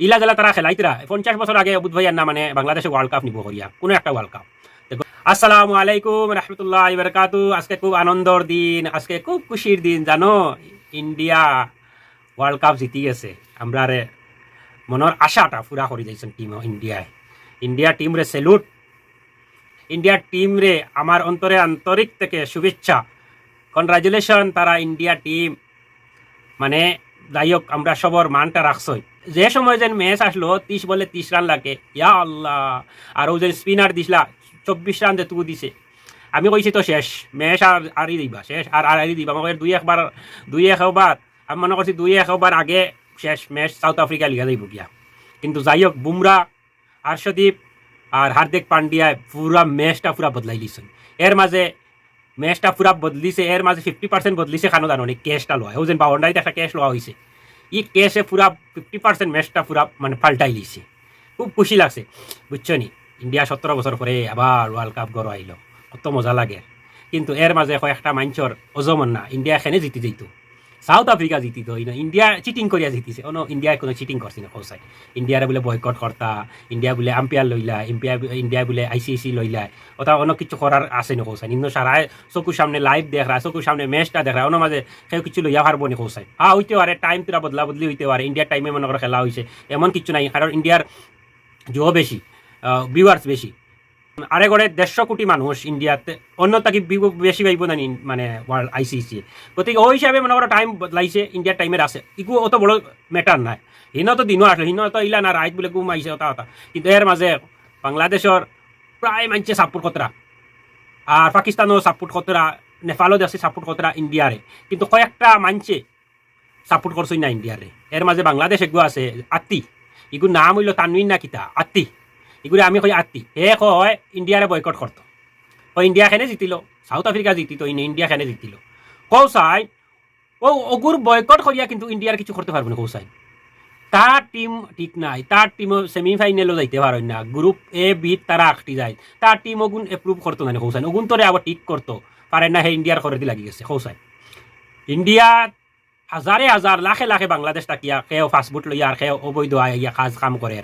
ইলা জেলা তারা খেলাইতরা পঞ্চাশ বছর আগে অবুদ ভাইয়ার না মানে বাংলাদেশে ওয়ার্ল্ড কাপ নিব করিয়া কোনো একটা ওয়ার্ল্ড কাপ আসসালামু আলাইকুম রহমতুল্লাহ বরকাতু। আজকে খুব আনন্দর দিন, আজকে খুব খুশির দিন, জানো? ইন্ডিয়া ওয়ার্ল্ড কাপ জিতি গেছে আমরা রে মনের আশাটা পুরা করে যাইছেন টিম ইন্ডিয়ায় ইন্ডিয়া টিম রে সেলুট ইন্ডিয়ার টিম রে আমার অন্তরে আন্তরিক থেকে শুভেচ্ছা। কনগ্রাচুলেশন তারা ইন্ডিয়া টিম মানে যাই হোক আমরা সবর মানটা রাখছই যে সময় যেন ম্যাচ আসলো, ত্রিশ বলে ত্রিশ রান লাগে। ইয়া আল্লাহ। আর ও যে স্পিনার দিছিলা, চব্বিশ রান যেটুকু দিছে। আমি কইছি তো শেষ ম্যাচ আর আরি দিবা, শেষ আর আর আরি দিবা। আমাকে দুই একবার দুই একবার আমি মনে করছি দুই একবার আগে শেষ ম্যাচ সাউথ আফ্রিকা লিগা যাইব গিয়া। কিন্তু যাই হোক, বুমরা হর্ষদীপ আর হার্দিক পান্ডিয়ায় পুরা ম্যাচটা পুরা বদলাই দিছেন। এর মাঝে ম্যাচটা পুরা বদলিছে, এর মাঝে ফিফটি পার্সেন্ট বদলিছে খানো জানো ক্যাশটা লয়। ও যেন বাউন্ডারিতে একটা ক্যাশ লওয়া হয়েছে ই কেসে পুরা ফিফটি পার্সেন্ট ম্যাচটা পুরা মানে পাল্টাই লিছে। খুব খুশি লাগছে। বুঝছ নি? ইন্ডিয়া সতেরো বছর পরে আবার ওয়ার্ল্ড কাপ গড় আইল কত মজা লাগে। কিন্তু এর মাঝে কয়েকটা মাঞ্চর অজমন না। ইন্ডিয়া এখানে জিতি যেত সাউথ আফ্রিকা জিতিত ইন্ডিয়া চিটিং করিয়া জিতিছে। অন ইন্ডিয়ায় কোনো চিটিং করছে না কৌসাই ইন্ডিয়ারে বোলে বয়কট কর্তা ইন্ডিয়া বোলে আম্পায়ার লইলা ইম্পিয়ার ইন্ডিয়া বোলে আই সি সি লইলা। ওটা অন্য কিছু করার আছে না কৌসাই ইন্ন সারা চকুর সামনে লাইভ দেখ রা, চকুর সামনে ম্যাচটা দেখ রা অন্য মাঝে কেউ কিছু লইয়া পারব না কৌসাই হ্যাঁ হইতে পারে টাইম তোরা বদলা বদলি হইতে পারে ইন্ডিয়ার টাইমে মনে করো খেলা হয়েছে এমন কিছু নাই, কারণ ইন্ডিয়ার জো বেশি ভিউয়ার্স বেশি। আরে গড়ে দেড়শো কোটি মানুষ ইন্ডিয়াতে। অন্য তাকে বেশি পাইব না মানে ওয়ার্ল্ড আইসিসি গতিকে ওই হিসাবে মনে করো টাইম বদলাইছে ইন্ডিয়ার টাইমের আছে। ইকু অত বড় ম্যাটার নাই। হিন তো দিনও আসলো হিন তো ইলা না, রাইট বলে গুম আইছে ওটা ওটা কিন্তু এর মাঝে বাংলাদেশের প্রায় মানছে সাপোর্ট কতরা আর পাকিস্তানও সাপোর্ট কতরা নেপালও দেখছে সাপোর্ট কতরা ইন্ডিয়ারে কিন্তু কয়েকটা মানছে সাপোর্ট করছই না ইন্ডিয়ারে এর মাঝে বাংলাদেশ এগু আছে আত্মি ইগুর নাম হইল তানবিন না কিতা আত্মি এগুলি আমি কই আত্মি হে কয় ইন্ডিয়ারে বয়কট করতো ও ইন্ডিয়া খেনে জিতিল সাউথ আফ্রিকা জিতিত ইন ইন্ডিয়া খেনে জিতিল কৌসাই ও অগুর বয়কট করিয়া কিন্তু ইন্ডিয়ার কিছু করতে পারবে না কৌসাই তার টিম ঠিক নাই। তার টিম সেমিফাইনালও যাইতে পারে না। গ্রুপ এ বিত তারা আটটি যায়। তার টিম ওগুন এপ্রুভ করতো না কৌসাই ওগুন তোরে আবার ঠিক করতো পারে না, হে ইন্ডিয়ার দি লাগি গেছে কৌসাই ইন্ডিয়া হাজারে হাজার লাখে লাখে বাংলাদেশ তাকিয়া, সেও ফাস্টফুড লইয়া আর সেও অবৈধ আইয়া কাজ কাম করে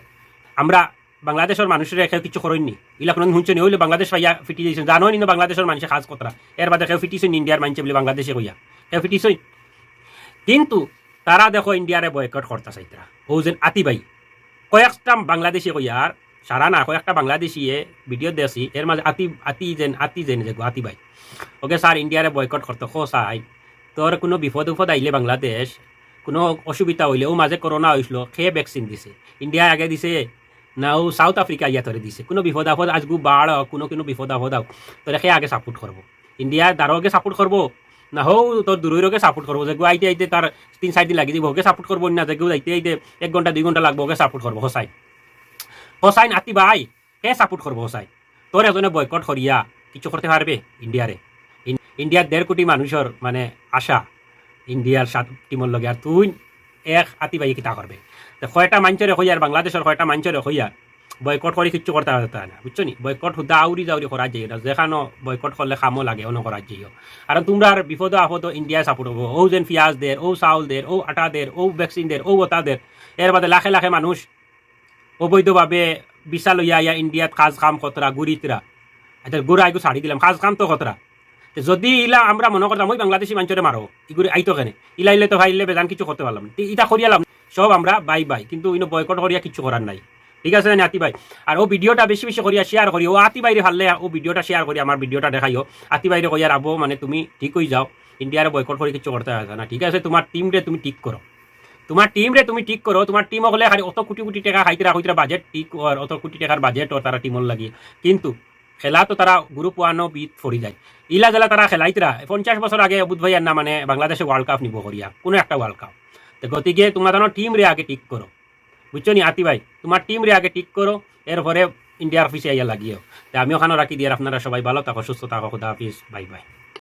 আমরা বাংলাদেশের মানুষের কেউ কিছু করেননি। ইলা কোনো শুনছো নি? হইলে বাংলাদেশ পাইয়া ফিটি দিয়েছেন জানো নি বাংলাদেশের মানুষে কাজ কতরা এর বাদে কেউ ফিটিছেন ইন্ডিয়ার মানুষে বলে বাংলাদেশে কইয়া। কেউ ফিটিছই কিন্তু তারা দেখো ইন্ডিয়ারে বয়কট করতে চাইতরা ও যেন আতিবাই কয়েকটা বাংলাদেশি কইয়ার সারা না, কয়েকটা বাংলাদেশিয়ে ভিডিও দেখছি এর মাঝে আতি আতি যেন আতি যেন যে আতিবাই ওকে স্যার, ইন্ডিয়ারে বয়কট করতে খো চাই তোর কোনো বিপদ উপদ আইলে বাংলাদেশ, কোনো অসুবিধা হইলে ও মাঝে করোনা হয়েছিল খেয়ে ভ্যাকসিন দিছে? ইন্ডিয়া আগে দিছে না ও সাউথ আফ্রিকা ইয়া দিছে। কোনো বিপদ আপদ আজগু বাড় কোনো কোনো বিপদ আপদ হোক তোরে খেয়ে আগে সাপোর্ট করব ইন্ডিয়া দারোগে সাপোর্ট করব না হও তোর দূরেরকে সাপোর্ট করব যে আইতে আইতে তার তিন চার লাগি দিব ওকে সাপোর্ট করব না যে আইতে আইতে এক ঘণ্টা দুই ঘণ্টা লাগবো ওকে সাপোর্ট করব হোসাই হোসাই নাতি ভাই হে সাপোর্ট করব হোসাই তোর এজনে বয়কট করিয়া কিছু করতে পারবে ইন্ডিয়ারে ইন- ইন্ডিয়ার দেড় কোটি মানুষের মানে আশা ইন্ডিয়ার সাত টিমর লগে। আর তুই এক আতি ভাই কিতা করবে? তো কয়টা মাঞ্চরে হইয়ার, বাংলাদেশের কয়টা মাঞ্চরে হইয়ার, বয়কট করে কিচ্ছু করতে পারতে না, বুঝছ নি? বয়কট হুদা আউরি যাউরি করা যাই না, যেখানো বয়কট করলে খামো লাগে, অন্য করা যাইও আর তোমরা আর বিপদ আপদ ইন্ডিয়া সাপোর্ট হব ও যেন পিঁয়াজ দের ও চাউল দের ও আটা দের ও ভ্যাকসিন দের ও ওতা দের, এর বাদে লাখে লাখে মানুষ অবৈধভাবে বিশা লইয়া ইয়া ইন্ডিয়াত কাজ কাম কতরা গুড়িতরা। আচ্ছা গুড়া এগু ছাড়ি দিলাম, কাজ কাম তো কতরা যদি ইলা আমরা মনে করতাম, ওই বাংলাদেশি মানুষরে মারো ইগুরি আইতো কেনে? ইলা ইলে তো ভাই, ইলে বেজান কিছু করতে পারলাম ইটা করিয়ালাম সব আমরা বাই বাই, কিন্তু ইনো বয়কট করিয়া কিছু করার নাই। ঠিক আছে আতি ভাই? আর ও ভিডিওটা বেশি বেশি করিয়া শেয়ার করি। ও আতি বাইরে ভাললে ও ভিডিওটা শেয়ার করি, আমার ভিডিওটা দেখাইও। আতি বাইরে কইয়ার আবো মানে তুমি ঠিক হয়ে যাও। ইন্ডিয়ার বয়কট করে কিছু করতে হবে না। ঠিক আছে, তোমার টিম রে তুমি ঠিক করো। তোমার টিম রে তুমি ঠিক করো। তোমার টিম হলে অত কোটি কোটি টাকা খাইতে রাখা বাজেট ঠিক অত কোটি টাকার বাজেট ও তারা টিমর লাগিয়ে। কিন্তু খেলা তো তারা গ্রুপ ওয়ানও বিট ফরি যায়। ইলা জেলা তারা খেলাইতরা পঞ্চাশ বছর আগে অবুধ ভাইয়ার না মানে বাংলাদেশে ওয়ার্ল্ড কাপ নিব করিয়া কোনো একটা ওয়ার্ল্ড কাপ তো গতিকে তোমার জানো টিম রে আগে ঠিক করো বুঝছ নি আতি ভাই? তোমার টিম রে আগে ঠিক করো এরপরে ইন্ডিয়ার অফিসে আইয়া লাগিও। তো আমি ওখানে রাখি দিয়ে। আপনারা সবাই ভালো থাকো সুস্থ থাকো খুদা হাফিজ। Bye bye.